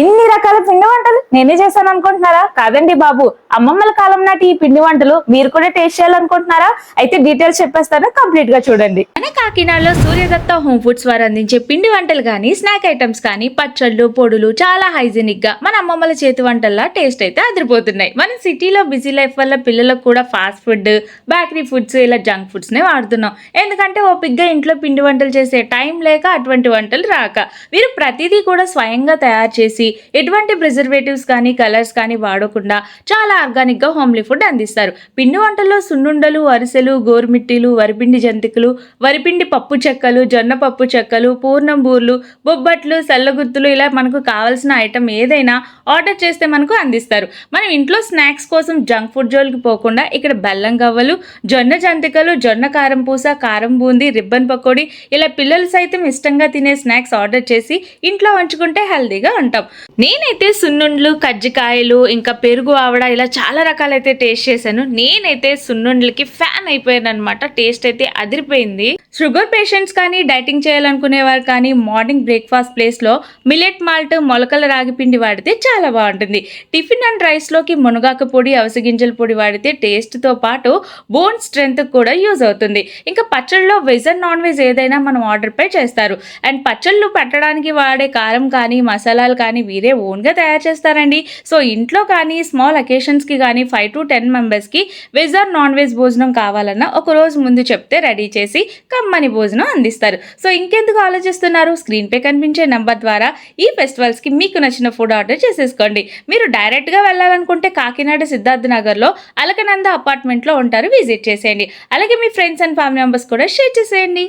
ఇన్ని రకాల పిండి వంటలు నేనే చేశాను అనుకుంటున్నారా? కాదండి బాబు. అమ్మమ్మల కాలం నాటి ఈ పిండి వంటలు మీరు కూడా టేస్ట్ చేయాలనుకుంటున్నారా? అయితే డీటెయిల్స్ చెప్పేస్తాను కంప్లీట్గా చూడండి. మన కాకినాడలో సూర్యదత్త హోమ్ ఫుడ్స్ వారు అందించే పిండి వంటలు కానీ స్నాక్ ఐటమ్స్ కానీ పచ్చళ్ళు పొడులు చాలా హైజీనిక్గా మన అమ్మమ్మల చేతి వంటల్లా టేస్ట్ అయితే అదిరిపోతున్నాయి. మన సిటీలో బిజీ లైఫ్ వల్ల పిల్లలకు కూడా ఫాస్ట్ ఫుడ్ బేకరీ ఫుడ్స్ ఇలా జంక్ ఫుడ్స్ నే వాడుతున్నాం. ఎందుకంటే ఓపిగ్గా ఇంట్లో పిండి వంటలు చేసే టైం లేక అటువంటి వంటలు రాక. వీరు ప్రతిదీ కూడా స్వయంగా తయారు చేసి ఎటువంటి ప్రిజర్వేటివ్స్ కానీ కలర్స్ కానీ వాడకుండా చాలా ఆర్గానిక్గా హోమ్లీ ఫుడ్ అందిస్తారు. పిండి వంటల్లో సున్నుండలు అరిసెలు గోరుమిట్టిలు వరిపిండి జంతికలు వరిపిండి పప్పు చెక్కలు జొన్న పప్పు చెక్కలు పూర్ణం బూర్లు బొబ్బట్లు సల్లగుత్తులు ఇలా మనకు కావాల్సిన ఐటమ్ ఏదైనా ఆర్డర్ చేస్తే మనకు అందిస్తారు. మనం ఇంట్లో స్నాక్స్ కోసం జంక్ ఫుడ్ జోలికి పోకుండా ఇక్కడ బెల్లం గవ్వలు జొన్న జంతికలు జొన్న కారం పూస కారం బూంది రిబ్బన్ పకోడీ ఇలా పిల్లలు సైతం ఇష్టంగా తినే స్నాక్స్ ఆర్డర్ చేసి ఇంట్లో ఉంచుకుంటే హెల్దీగా ఉంటాం. నేనైతే సున్నుండ్లు కజ్జికాయలు ఇంకా పెరుగు ఆవడ ఇలా చాలా రకాలైతే టేస్ట్ చేశాను. నేనైతే సున్నుండ్లకి ఫ్యాన్ అయిపోయాను అనమాట టేస్ట్ అయితే అదిరిపోయింది. షుగర్ పేషెంట్స్ కానీ డైటింగ్ చేయాలనుకునే వారు కానీ మార్నింగ్ బ్రేక్ఫాస్ట్ ప్లేస్లో మిలెట్ మాల్ట్ మొలకల రాగి పిండి వాడితే చాలా బాగుంటుంది. టిఫిన్ అండ్ రైస్లోకి మునగాకు పొడి అవసగింజల పొడి వాడితే టేస్ట్తో పాటు బోన్ స్ట్రెంత్ కూడా యూజ్ అవుతుంది. ఇంకా పచ్చళ్ళలో వెజ్ అండ్ నాన్ వెజ్ ఏదైనా మనం ఆర్డర్ పై చేస్తారు. అండ్ పచ్చళ్ళు పెట్టడానికి వాడే కారం కానీ మసాలాలు కానీ వీరే ఓన్గా తయారు చేస్తారండి. సో ఇంట్లో కానీ స్మాల్ అకేషన్స్కి కానీ ఫైవ్ టు టెన్ మెంబర్స్కి వెజ్ ఆర్ నాన్ వెజ్ భోజనం కావాలన్నా ఒక రోజు ముందు చెప్తే రెడీ చేసి కమ్మని భోజనం అందిస్తారు. సో ఇంకెందుకు ఆలోచిస్తున్నారు? స్క్రీన్పై కనిపించే నెంబర్ ద్వారా ఈ ఫెస్టివల్స్కి మీకు నచ్చిన ఫుడ్ ఆర్డర్ చేసేసుకోండి. మీరు డైరెక్ట్గా వెళ్ళాలనుకుంటే కాకినాడ సిద్ధార్థ నగర్లో అలకనంద అపార్ట్మెంట్లో ఉంటారు. విజిట్ చేసేయండి. అలాగే మీ ఫ్రెండ్స్ అండ్ ఫ్యామిలీ మెంబర్స్ కూడా షేర్ చేసేయండి.